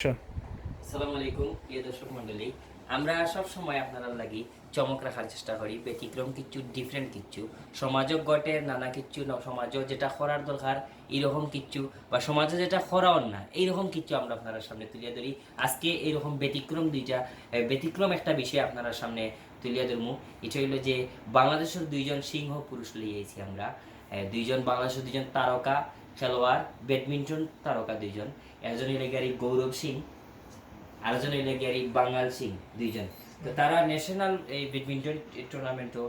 আচ্ছা। আলাইকুম, প্রিয় দর্শক আমরা সব সময় আপনারা লাগি চমক রাখার চেষ্টা করি, ব্যতিক্রম ডিফারেন্ট নানা সমাজও যেটা করার দরকার, এইরকম বা সমাজে যেটা করাও না, এইরকম আমরা সামনে ধরি। আজকে এইরকম ব্যতিক্রম দুইটা ব্যতিক্রম একটা বিষয় আপনার সামনে তুলিয়ে ধরমু। এটা হইল যে, বাংলাদেশের দুইজন সিংহ পুরুষ লিয়েছি আমরা। দুইজন বাংলাদেশের দুইজন তারকা। খেলোয়াড় ব্যাডমিন্টন তারকা দুইজন একজন গাড়ি গৌরব সিং আরেকজন গিয়ারি বাঙ্গাল সিং দুইজন। তো তারা ন্যাশনাল এই ব্যাডমিন্টন টুর্নামেন্টও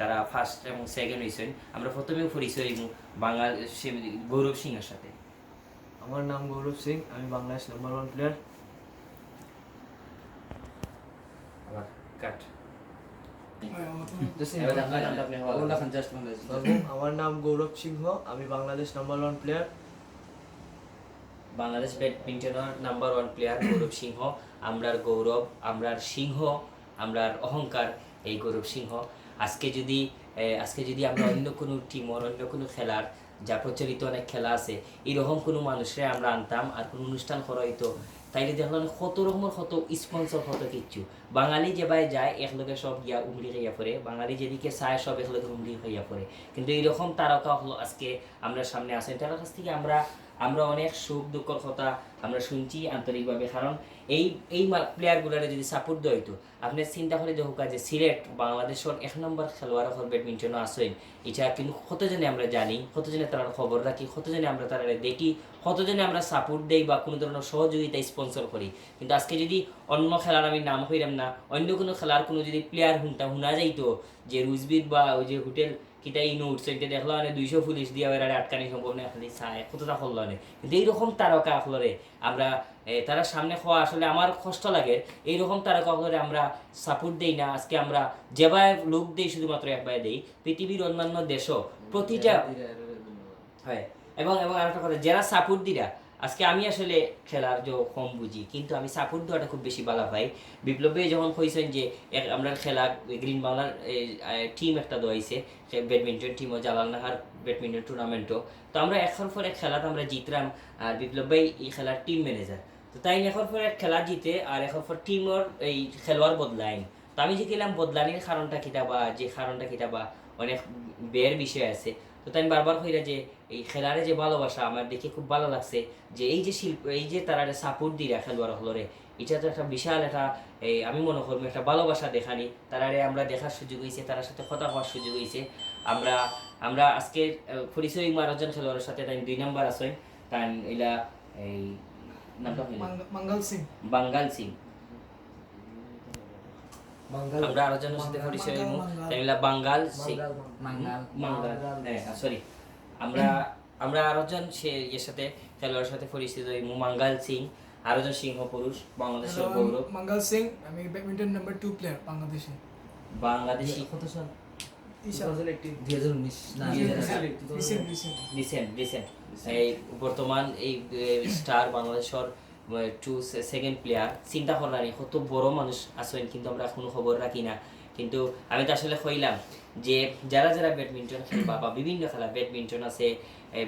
তারা ফার্স্ট এবং সেকেন্ড হয়েছেন। আমরা প্রথমেও পরিচয় হইমু বাঙ্গাল গৌরব সিং এর সাথে। আমার নাম গৌরব সিং আমি বাংলাদেশ নাম্বার ওয়ান প্লেয়ার আবার কাট। আমার নাম গৌরব সিংহ আমি Bangladesh number one player Bangladesh ব্যাডমিন্টনের number one player Gourab Singha. আমরার গৌরব আমরার সিংহ আমরার অহংকার এই গৌরব সিংহ। আজকে যদি আজকে যদি আমরা অন্য কোনো টিমর অন্য কোনো খেলার যা প্রচলিত অনেক খেলা আছে এরকম কোনো মানুষরে আমরা আনতাম আর কোনো অনুষ্ঠান করা হইতো তাইলে দেখলাম কত রকমের কত স্পন্সর কত কিচ্ছু। বাঙালি যে বাই যায়, একলগে সব গিয়া উমরি হইয়া পড়ে। বাঙালি যেদিকে চায়, সব একলগে উমরি হইয়া পড়ে। কিন্তু এইরকম তারকা হলো আজকে আমরা সামনে আসেন। তার কাছ থেকে আমরা আমরা অনেক সুখ দুঃখর কথা আমরা শুনছি আন্তরিকভাবে। কারণ এই এই প্লেয়ারগুলোরে যদি সাপোর্ট দেওয়া হইতো আপনি চিন্তা করে দেখুক যে সিলেট বাংলাদেশের এক নম্বর খেলোয়াড় ব্যাডমিন্টনও আসেন এটা কিন্তু কতজনে আমরা জানি, কতজনে তার খবর রাখি, কতজনে আমরা তারা দেখি, কতজনে আমরা সাপোর্ট দেই বা কোনো ধরনের সহযোগিতা স্পন্সর করি। কিন্তু আজকে যদি অন্য খেলার আমি নাম হইলাম না, অন্য কোনো খেলার কোনো যদি প্লেয়ার শুনতাম শোনা যাইতো, যে রুজবির বা ওই যে হোটেল কিটা এই নোটস এটা দেখল মানে দুইশো পুলিশ দিয়ে এরা আটকানি সম্ভব না খালি চায় কতটা করল না। কিন্তু এইরকম তারকা হলরে আমরা তারা সামনে খাওয়া আসলে আমার কষ্ট লাগে এইরকম তারকা হলরে আমরা সাপোর্ট দেই না আজকে আমরা যেভাবে লোক দেই শুধুমাত্র একবার দেই পৃথিবীর অন্যান্য দেশও প্রতিটা হয়। এবং এবং আরেকটা কথা যারা সাপোর্ট দিরা আজকে আমি আসলে খেলার যে কম বুঝি, কিন্তু আমি সাপোর্ট দেওয়াটা খুব বেশি ভালো পাই। বিপ্লবে যখন কইছেন যে আমরা খেলা, গ্রিন বাংলার টিম একটা দোয়াইছে ব্যাডমিন্টন টিমও জালালনাহার ব্যাডমিন্টন টুর্নামেন্টও তো আমরা এখন পর এক খেলাতে আমরা জিতলাম আর বিপ্লব ভাই এই খেলার টিম ম্যানেজার তো তাই এখন পর খেলা জিতে, আর একের পর টিমর এই খেলোয়াড় বদলাইন। তো আমি যে বদলানির কারণটা কিটা বা, যে কারণটা কিটা বা, অনেক বের বিষয় আছে। তো তাই বারবার কইরা যে এই খেলারে যে ভালোবাসা আমার দেখে খুব ভালো লাগছে যে এই যে শিল্প এই যে তারা একটা সাপোর্ট দিরা খেলোয়াড় হলরে এটা তো একটা বিশাল একটা এই আমি মনে করব একটা ভালোবাসা দেখানি। তারারে আমরা দেখার সুযোগ হয়েছে তার সাথে কথা হওয়ার সুযোগ হয়েছে আমরা আমরা আজকে ফরিসই মারজন খেলোয়াড়ের সাথে তাই দুই নম্বর আছেন তাই এলা এই নামটা বাঙ্গাল সিং। বাঙ্গাল সিং। আমরা আরও জনের সাথে পরিচয় তাই বাঙ্গাল সিং। বাঙ্গাল সরি আমরা আমরা আরোজন সে ইয়ের সাথে খেলোয়াড়ের সাথে পরিচিত এই মুমাঙ্গাল সিং আরোজন সিংহ পুরুষ বাংলাদেশের গৌরব। মঙ্গল সিং আমি ব্যাডমিন্টন নাম্বার টু প্লেয়ার বাংলাদেশে। বাংলাদেশি। কত সাল? বর্তমান এই স্টার বাংলাদেশের টু সেকেন্ড প্লেয়ার চিন্তা করলাম কত বড় মানুষ আছেন কিন্তু আমরা কোনো খবর রাখি না। কিন্তু আমি তো আসলে কইলাম যে যারা যারা ব্যাডমিন্টন খেলবা বা বিভিন্ন খেলা, ব্যাডমিন্টন আছে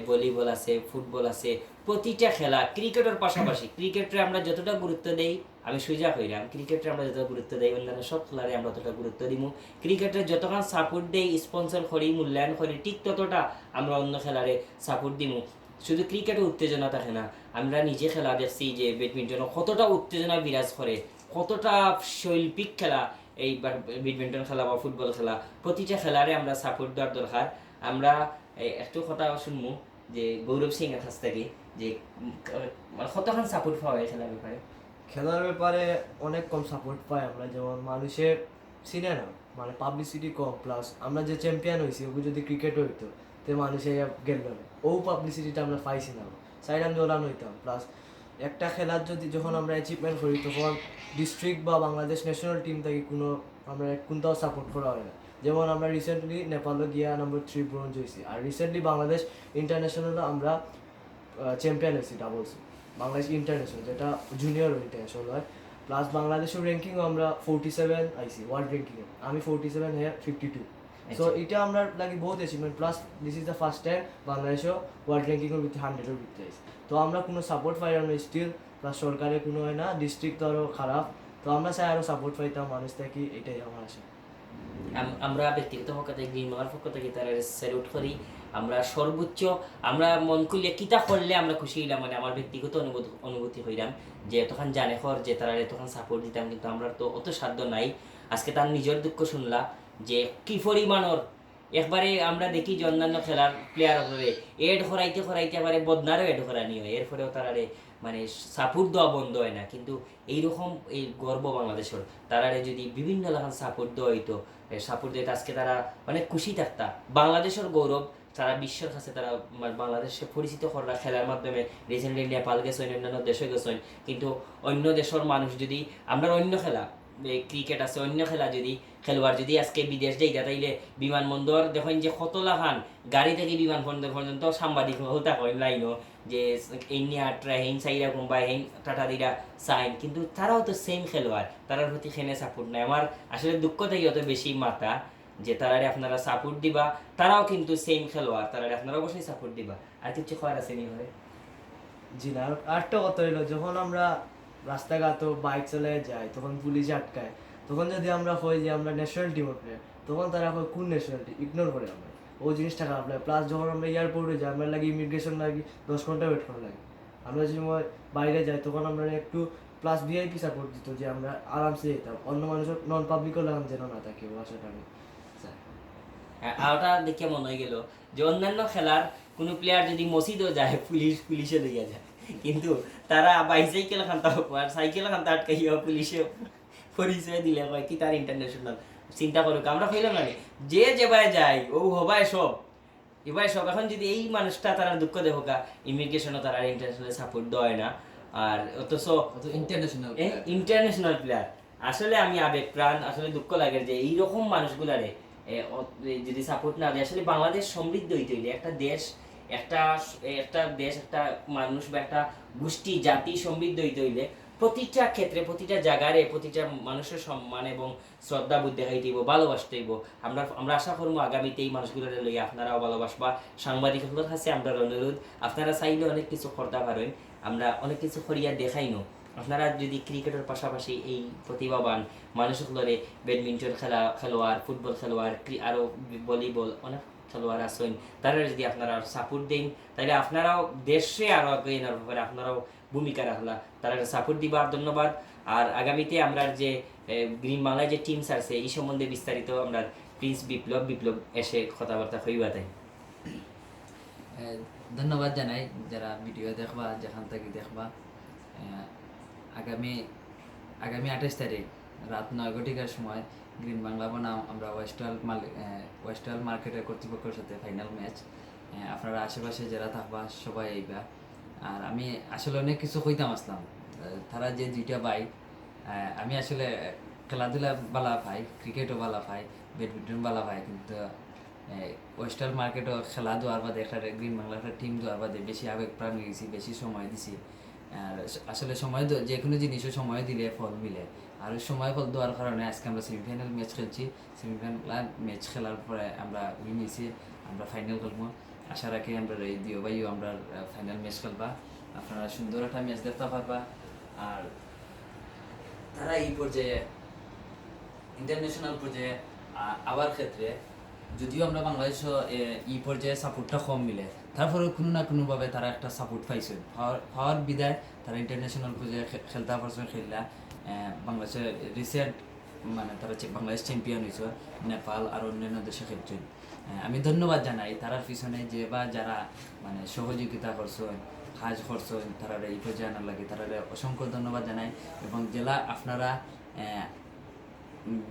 ভলিবল আছে, ফুটবল আছে, প্রতিটা খেলা ক্রিকেটের পাশাপাশি ক্রিকেটে আমরা যতটা গুরুত্ব দেই, আমি সুজা হইলাম ক্রিকেটে আমরা যতটা গুরুত্ব দেই, অন্যান্য সব খেলারে আমরা ততটা গুরুত্ব দিব ক্রিকেটে যতক্ষণ সাপোর্ট দেই স্পন্সর করি, মূল্যায়ন করি, ঠিক ততটা আমরা অন্য খেলারে সাপোর্ট দিব শুধু ক্রিকেটে উত্তেজনা থাকে না, আমরা নিজে খেলা দেখছি যে ব্যাডমিন্টন কতটা উত্তেজনা বিরাজ করে, কতটা শৈল্পিক খেলা এই ব্যাডমিন্টন খেলা বা ফুটবল খেলা, প্রতিটা খেলারে আমরা সাপোর্ট দেওয়ার দরকার। আমরা একটু কথা শুনব যে গৌরব সিং এর কাছ থেকে, যে মানে কতক্ষণ সাপোর্ট পাওয়া যায় খেলার ব্যাপারে? খেলার ব্যাপারে অনেক কম সাপোর্ট পাই আমরা, যেমন মানুষের চিনে না মানে পাবলিসিটি কম প্লাস আমরা যে চ্যাম্পিয়ন হয়েছি ওগুলো যদি ক্রিকেট হইতো, তে মানুষে গেল ও পাবলিসিটিটা আমরা পাইছি না। সাইড আমি ওলান হইতাম প্লাস একটা খেলার যদি যখন আমরা অ্যাচিভমেন্ট করি, তখন ডিস্ট্রিক্ট বা বাংলাদেশ ন্যাশনাল টিম থেকে কোনো আমরা কোনটাও সাপোর্ট করা হয় না। যেমন আমরা রিসেন্টলি নেপালও গিয়া নাম্বার থ্রি ব্রোঞ্জ হয়েছি। আর রিসেন্টলি বাংলাদেশ ইন্টারন্যাশনালও আমরা চ্যাম্পিয়ন হয়েছি ডাবলস বাংলাদেশ ইন্টারন্যাশনাল যেটা জুনিয়র ইন্টারন্যাশনাল হয়। প্লাস বাংলাদেশের র্যাঙ্কিংও আমরা ফোরটি সেভেন আইসি ওয়ার্ল্ড র্যাঙ্কিংয়ে আমি ফোরটি সেভেন হ্যাঁ ফিফটি টু সো। এটা আমরা লাগি বহুত achievement plus this is the first time বাংলাদেশও ওয়ার্ল্ড র্যাঙ্কিংয়ের ভিতরে হান্ড্রেডের আইসি তো আমরা কোনো সাপোর্ট পাই আমরা স্টিল প্লাস সরকারের কোনো হয় না ডিস্ট্রিক্ট তো আরও খারাপ। তো আমরা চাই আরও সাপোর্ট পাইতাম মানুষ থেকে এটাই আমার আশা। আমরা ব্যক্তিগত পক্ষ থেকে গ্রিন মামার পক্ষ থেকে তারা স্যালুট করি। আমরা সর্বোচ্চ আমরা মন খুলিয়ে কিতা করলে আমরা খুশি হইলাম মানে আমার ব্যক্তিগত অনুভূতি অনুভূতি হইলাম যে এতক্ষণ জানে খর যে তারা এতক্ষণ সাপোর্ট দিতাম কিন্তু আমরা তো অত সাধ্য নাই। আজকে তার নিজের দুঃখ শুনলা যে কি পরিমাণর একবারে আমরা দেখি যে অন্যান্য খেলার প্লেয়ার হবে এড করাইতে করাইতে এবারে বদনারও এড করানি হয়। এরপরেও তারারে মানে সাপোর্ট দেওয়া বন্ধ হয় না। কিন্তু এইরকম এই গর্ব বাংলাদেশের তারারে যদি বিভিন্ন রকম সাপোর্ট দেওয়া হইতো সাপোর্ট দিতে আজকে তারা অনেক খুশি থাকতা। বাংলাদেশের গৌরব সারা বিশ্বের কাছে তারা মানে বাংলাদেশে পরিচিত করা খেলার মাধ্যমে রিসেন্টলি নেপাল গেছেন অন্যান্য দেশে গেছেন কিন্তু অন্য দেশের মানুষ যদি আমরা অন্য খেলা ক্রিকেট আছে, অন্য খেলা যদি, খেলোয়াড় যদি আজকে বিদেশ যাইতা, তাইলে বিমানবন্দর দেখেন যে কত লাখান গাড়ি থেকে বিমানবন্দর পর্যন্ত সাংবাদিক হতা কইন লাইনও যে এমনি আটরা হেন সাইরা কোনবা হেন টাটা দিরা সাইন, কিন্তু তারাও তো সেম খেলোয়াড়, তারার প্রতি খেনে সাপোর্ট নাই। আমার আসলে দুঃখ থেকে অত বেশি মাথা, যে তারারে আপনারা সাপোর্ট দিবা, তারাও কিন্তু সেম খেলোয়াড়, তারারে আপনারা অবশ্যই সাপোর্ট দিবা। আর কিছু খবর আছে নি জি না আর- আরেকটা কথা হইল, যখন আমরা রাস্তাঘাট বাইক চালিয়ে যায় তখন পুলিশ আটকায়। তখন যদি আমরা হই যে আমরা ন্যাশনাল টিমের প্লেয়ার তখন তারা হয় কোন ন্যাশনাল টিম ইগনোর করে আমরা। ওই জিনিসটা খারাপ লাগে। প্লাস যখন আমরা এয়ারপোর্টে যাই আমরা লাগে ইমিগ্রেশন লাগি দশ ঘণ্টা ওয়েট করা লাগে। আমরা যে সময় বাইরে যাই তখন আমরা একটু প্লাস ভিআইপি সাপোর্ট দিত যে আমরা আরামসে যেতাম। অন্য মানুষের নন পাবলিকও লাগাম যেন না থাকে আশাটা আমি হ্যাঁ, আর ওটা দেখে মনে হয়ে গেল যে অন্যান্য খেলার কোনো প্লেয়ার যদি মসজিদও যায় পুলিশ পুলিশে লইয়া যায়। কিন্তু তারা বাইসাইকেল খান্তা হোক আর সাইকেল খান্তা আটকাইয়া পুলিশে পরিচয় দিলে কয় কি তার ইন্টারন্যাশনাল চিন্তা করুক আমরা কইলাম না যে যেবায় যায় ও হবায় সব। এবার সব। এখন যদি এই মানুষটা তারা দুঃখ দেখা ইমিগ্রেশনও তারা ইন্টারন্যাশনাল সাপোর্ট দেয় না। আর অথচ ইন্টারন্যাশনাল ইন্টারন্যাশনাল প্লেয়ার আসলে আমি আবেগ প্রাণ আসলে দুঃখ লাগে যে এইরকম মানুষগুলারে যদি সাপোর্ট না দেয় আসলে বাংলাদেশ সমৃদ্ধ হইতে হইলে একটা দেশ একটা একটা দেশ, একটা মানুষ বা একটা গোষ্ঠী, জাতি সমৃদ্ধ হইতে হইলে প্রতিটা ক্ষেত্রে, প্রতিটা জায়গারে প্রতিটা মানুষের সম্মান এবং শ্রদ্ধা বুদ্ধি দেখাইতে হইব, ভালোবাসতে হইব। আমরা আমরা আশা করব আগামীতে এই মানুষগুলোর লইয়া আপনারাও ভালোবাসবা সাংবাদিকদের কাছে আমরা অনুরোধ, আপনারা চাইলে অনেক কিছু করতে পারেন, আমরা অনেক কিছু করিয়া দেখাইনো। আপনারা যদি ক্রিকেটের পাশাপাশি এই প্রতিভাবান মানুষগুলোরে ব্যাডমিন্টন খেলা, খেলোয়াড়, ফুটবল খেলোয়াড়, ক্রি- আরও ভলিবল অনেক খেলোয়াড় আছেন, তারা যদি আপনারা সাপোর্ট দেন তাহলে আপনারাও দেশে আরও আগে এনার ব্যাপারে আপনারাও ভূমিকা রাখলা। তারা সাপোর্ট দিবার ধন্যবাদ। আর আগামীতে আমরা যে গ্রিন বাংলায় যে টিমস আছে, এই সম্বন্ধে বিস্তারিত আমরা প্রিন্স বিপ্লব বিপ্লব এসে কথাবার্তা হইবা তাই। ধন্যবাদ জানাই যারা ভিডিও দেখবা, যেখান থেকে দেখবা। আগামী আগামী আঠাশ তারিখ রাত নয় ঘটিকার সময় গ্রিন বাংলা বনাম আমরা ওয়েস্টাল মাল ওয়েস্টাল মার্কেটের কর্তৃপক্ষের সাথে ফাইনাল ম্যাচ আপনারা আশেপাশে যারা থাকবা, সবাই আইবা। আর আমি আসলে অনেক কিছু কইতাম আসলাম। তারা যে দুইটা বাইক আমি আসলে খেলাধুলা বালা পাই ক্রিকেটও বালা পাই ব্যাডমিন্টন বালা পাই কিন্তু ওয়েস্টার্ন মার্কেটও খেলা দেওয়ার বাদে একটা গ্রিন বাংলা একটা টিম দেওয়ার বাদে বেশি আবেগ প্রাণ গেছি বেশি সময় দিছি। আর আসলে সময় যে কোনো জিনিসও সময় দিলে ফল মিলে। আর সময় ফল দেওয়ার কারণে আজকে আমরা সেমিফাইনাল ম্যাচ খেলছি। সেমিফাইনাল ম্যাচ খেলার পরে আমরা উইন হয়েছি আমরা ফাইনাল খেলব। আশা রাখি আমরা এই দিও ভাইও আমরা ফাইনাল ম্যাচ খেলবা। আপনারা সুন্দর একটা ম্যাচ দেখতে পারবা। আর তারা এই পর্যায়ে ইন্টারন্যাশনাল পর্যায়ে আবার ক্ষেত্রে যদিও আমরা বাংলাদেশও এ, এই পর্যায়ে সাপোর্টটা কম মিলে তারপরে কোনো না কোনোভাবে তারা একটা সাপোর্ট পাইছে। পাওয়ার- বিদায় তারা ইন্টারন্যাশনাল পর্যায়ে খেলতে পারছে খেললা। বাংলাদেশের রিসেন্ট মানে তারা বাংলাদেশ চ্যাম্পিয়ন হয়েছে, নেপাল আর অন্যান্য দেশে খেলছে আমি ধন্যবাদ জানাই তারার পিছনে যে বা যারা মানে সহযোগিতা করছেন, কাজ করছেন, তারা এই পর্যায়ে আনার লাগে, তারা অসংখ্য ধন্যবাদ জানাই। এবং জেলা আপনারা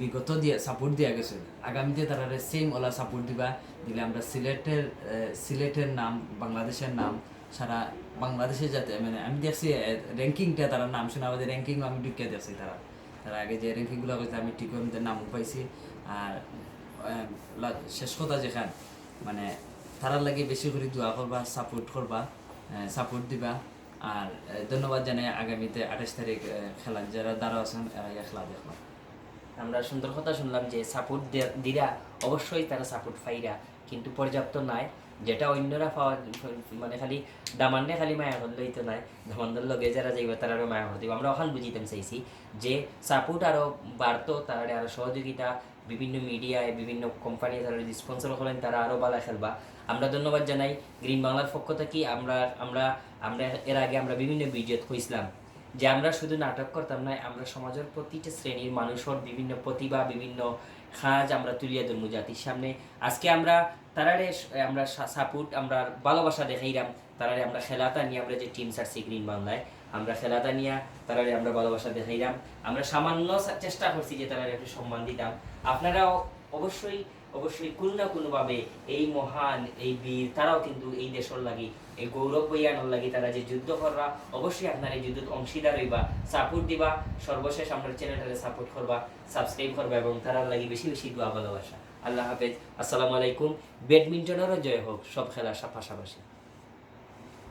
বিগত দিয়ে সাপোর্ট দিয়া গেছে আগামীতে তারা সেম ওলা সাপোর্ট দিবা, দিলে আমরা সিলেটের সিলেটের নাম, বাংলাদেশের নাম সারা বাংলাদেশে যাতে মানে আমি দেখছি র্যাঙ্কিংটা তারা নাম শুনে আমাদের র্যাঙ্কিং আমি ঢুকে দেখছি তারা। তারা আগে যে র্যাঙ্কিংগুলো করছে আমি ঠিক মতো নাম পাইছি। আর শেষ কথা যেখান মানে তারার লাগে বেশি করে দোয়া করবা সাপোর্ট করবা সাপোর্ট দিবা। আর ধন্যবাদ জানাই আগামীতে আঠাশ তারিখ খেলা যারা দ্বারা আছেন খেলা দেখবা। আমরা সুন্দর কথা শুনলাম যে সাপোর্ট দিরা অবশ্যই তারা সাপোর্ট পাইরা, কিন্তু পর্যাপ্ত নয় যেটা অন্যরা পাওয়া মানে খালি দামান্নে খালি মায়া করলে তো নাই দামান্ডর লগে যারা যাইবে, তারা আরও মায়া করতে আমরা ওখান বুঝিতাম চাইছি যে সাপোর্ট আরও বাড়তো, তারা আরও সহযোগিতা, বিভিন্ন মিডিয়ায়, বিভিন্ন কোম্পানি তারা যদি স্পন্সর করেন, তারা আরও ভালো খেলবা। আমরা ধন্যবাদ জানাই। গ্রিন বাংলার পক্ষ থেকে আমরা আমরা আমরা এর আগে আমরা বিভিন্ন ভিডিও কইছিলাম। যে আমরা শুধু নাটক করতাম না, আমরা সমাজের প্রতিটা শ্রেণির মানুষের বিভিন্ন প্রতিভা, বিভিন্ন খাজ আমরা তুলিয়া ধরবো জাতির সামনে। আজকে আমরা তারারে আমরা সাপোর্ট আমরা ভালোবাসা দেখাইলাম তারারে আমরা খেলাতা নিয়ে আমরা যে টিম সারছি গ্রিন বাংলায় আমরা খেলাতা নিয়ে তারারে আমরা ভালোবাসা দেখাইলাম আমরা সামান্য চেষ্টা করছি যে তারারে একটু সম্মান দিতাম। আপনারাও অবশ্যই অবশ্যই কোনো না কোনোভাবে এই মহান, এই বীর, তারাও কিন্তু এই দেশের লাগি, এই গৌরব বইয়ানোর লাগি তারা যে যুদ্ধ করবা, অবশ্যই আপনার এই যুদ্ধ অংশীদার হইবা সাপোর্ট দিবা, সর্বশেষ আমার চ্যানেলটাকে সাপোর্ট করবা সাবস্ক্রাইব করবা এবং তারার লাগি বেশি বেশি দোয়া, ভালোবাসা। আল্লাহ হাফেজ। আসসালামু আলাইকুম। ব্যাডমিন্টনেরও জয় হোক, সব খেলার পাশাপাশি